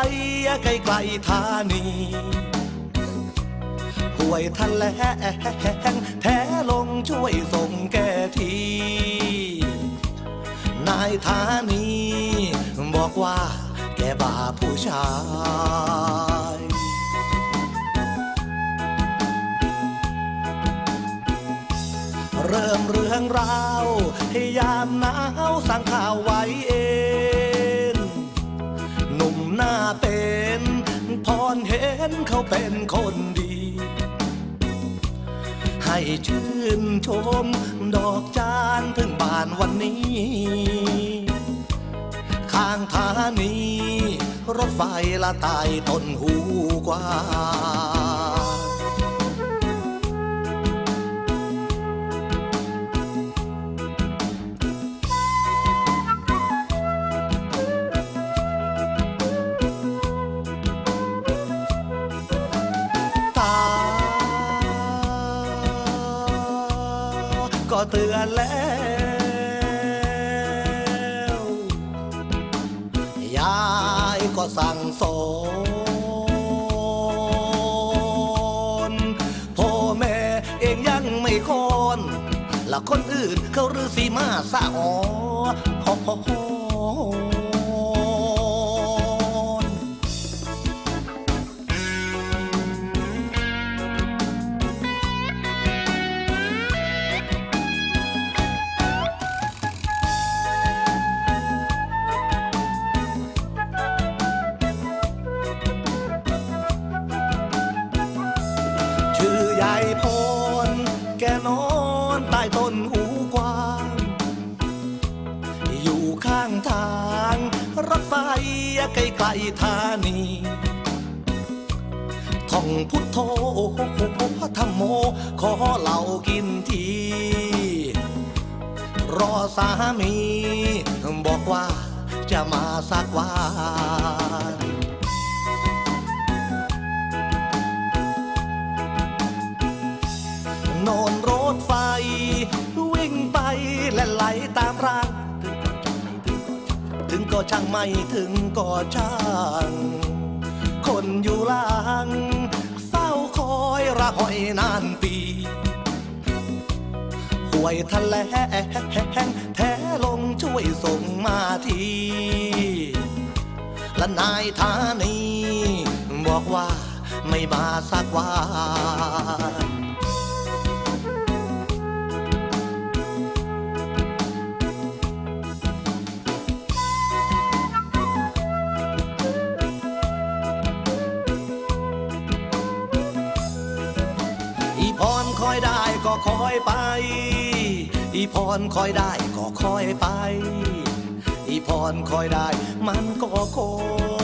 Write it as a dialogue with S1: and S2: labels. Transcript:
S1: ใกลไกลธานีห่วยทะเลแท้ลงช่วยส่งแก่ทีนายธานีบอกว่าแกบ้าผู้ชายเริ่มเรื่องราวให้ยามหนาวสั่งข่าวไว้เอง นเขาเป็นคนดี ให้ชื่นชมดอกจานถึงบานวันนี้ ข้างทานีรถไฟละตายต้นหูกว่า เตือนแล้ว ยายก็สั่งสอนพ่อแม่เองยังไม่คอนและคนอื่นเขาฤาษีมาสะอ๋อ ใกล้ๆธานีท่องพุทโธธรรมโม ขอเหล่ากินที รอสามี บอกว่าจะมาสักวันโน ช่างไม่ถึงก็ช่าง คนอยู่หลังเฝ้าคอยระหอยนานปีห่วยทะเลแท้ลงช่วยส่งมาทีและนายธานีบอกว่าไม่มาสักวัน คอยได้ก็คอยไป อีพรคอยได้ก็คอยไป อีพรคอยได้มันก็คอย